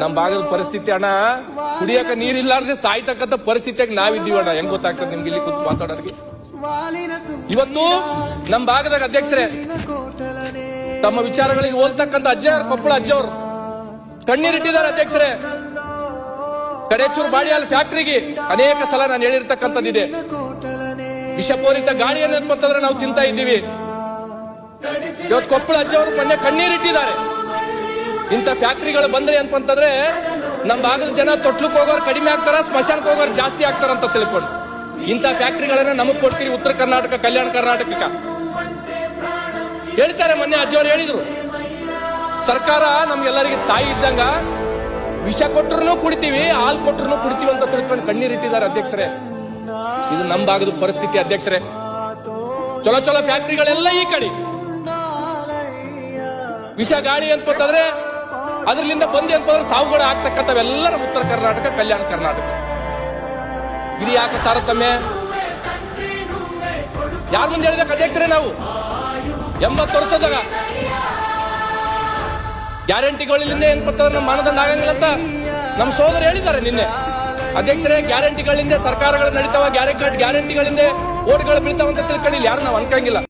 ನಮ್ ಭಾಗದ ಪರಿಸ್ಥಿತಿ ಅಣ್ಣ, ಕುಡಿಯಕ ನೀರಿಲ್ಲಾರ್ದೆ ಸಾಯ್ತಕ್ಕಂತ ಪರಿಸ್ಥಿತಿಯಾಗ ನಾವಿದ್ದೀವಿ ಅಣ್ಣ. ಹೆಂಗ್ ಗೊತ್ತಾಗ್ತದೆ ನಿಮ್ಗೆ ಇಲ್ಲಿ ಕೂತ್ ಮಾತಾಡೋದಕ್ಕೆ? ಇವತ್ತು ನಮ್ ಭಾಗದಾಗ ಅಧ್ಯಕ್ಷರೇ, ತಮ್ಮ ವಿಚಾರಗಳಿಗೆ ಹೋಲ್ತಕ್ಕಂಥ ಅಜ್ಜ ಕೊಪ್ಪಳ ಅಜ್ಜವ್ರು. ಕಣ್ಣೀರಿಟ್ಟಿದ್ದಾರೆ ಅಧ್ಯಕ್ಷರೇ. ಕಡೇಚೂರು ಬಾಡಿಯಾಲ್ ಫ್ಯಾಕ್ಟ್ರಿಗೆ ಅನೇಕ ಸಲ ನಾನು ಹೇಳಿರ್ತಕ್ಕಂಥದ್ದಿದೆ ವಿಷಪೂರಿತ ಗಾಳಿ ಅಂತಂದ್ರೆ ನಾವು ತಿಂತಾ ಇದ್ದೀವಿ. ಇವತ್ತು ಕೊಪ್ಪಳ ಅಜ್ಜವರು ಮೊನ್ನೆ ಕಣ್ಣೀರಿಟ್ಟಿದ್ದಾರೆ ಇಂಥ ಫ್ಯಾಕ್ಟ್ರಿಗಳು ಬಂದ್ರೆ ಅಂತಂದ್ರೆ ನಮ್ಮ ಭಾಗದ ಜನ ತೊಟ್ಲಕ್ಕೆ ಹೋಗೋರು ಕಡಿಮೆ ಆಗ್ತಾರ, ಸ್ಮಶಾನಕ್ಕೆ ಹೋಗೋರು ಜಾಸ್ತಿ ಆಗ್ತಾರ ಅಂತ ತಿಳ್ಕೊಂಡು. ಇಂಥ ಫ್ಯಾಕ್ಟ್ರಿಗಳನ್ನ ನಮಗ್ ಕೊಡ್ತೀರಿ, ಉತ್ತರ ಕರ್ನಾಟಕ, ಕಲ್ಯಾಣ ಕರ್ನಾಟಕ ಹೇಳ್ತಾರೆ ಮೊನ್ನೆ ಅಜ್ಜವ್ರು ಹೇಳಿದ್ರು. ಸರ್ಕಾರ ನಮ್ಗೆಲ್ಲರಿಗೆ ತಾಯಿ ಇದ್ದಂಗ ವಿಷ ಕೊಟ್ಟರು ಕುಡಿತೀವಿ, ಹಾಲು ಕೊಟ್ಟರು ಕುಡಿತೀವಿ ಅಂತ ತಿಳ್ಕೊಂಡು ಕಣ್ಣೀರಿಟ್ಟಿದ್ದಾರೆ ಅಧ್ಯಕ್ಷರೇ. ಇದು ನಮ್ಮ ಭಾಗದ ಪರಿಸ್ಥಿತಿ ಅಧ್ಯಕ್ಷರೇ. ಚಲೋ ಚಲೋ ಫ್ಯಾಕ್ಟ್ರಿಗಳೆಲ್ಲ ಈ ಕಡೆ. ವಿಷ ಗಾಳಿ ಅಂತಂದ್ರೆ ಅದರಿಂದ ಬಂದಿ ಅಂತಂದ್ರೆ ಸಾವುಗಳು ಆಗ್ತಕ್ಕಂಥವೆಲ್ಲರ ಉತ್ತರ ಕರ್ನಾಟಕ, ಕಲ್ಯಾಣ ಕರ್ನಾಟಕ. ಇದು ಯಾಕೆ ತಾರತಮ್ಯ ಯಾರ ಮುಂದೆ ಹೇಳಿದ ಅಧ್ಯಕ್ಷರೇ ನಾವು? ಎಂಬತ್ತು ವರ್ಷದಾಗ. ಗ್ಯಾರಂಟಿಗಳಿಂದ ಬರ್ತದೆ ನಮ್ಮ ಮಾನದಂಡ ಆಗಂಗಿಲ್ಲ ಅಂತ ನಮ್ಮ ಸೋದರ ಹೇಳಿದ್ದಾರೆ ನಿನ್ನೆ. ಅಧ್ಯಕ್ಷರೇ ಗ್ಯಾರಂಟಿಗಳಿಂದ ಸರ್ಕಾರಗಳು ನಡೀತಾವ, ಗ್ಯಾರಂಟಿ ಗ್ಯಾರಂಟಿಗಳಿಂದ ಓಟ್ಗಳು ಬೀಳ್ತಾವ ಅಂತ ತಿಳ್ಕೊಂಡು ಯಾರು ನಾವು ಅನ್ಕಂಗಿಲ್ಲ.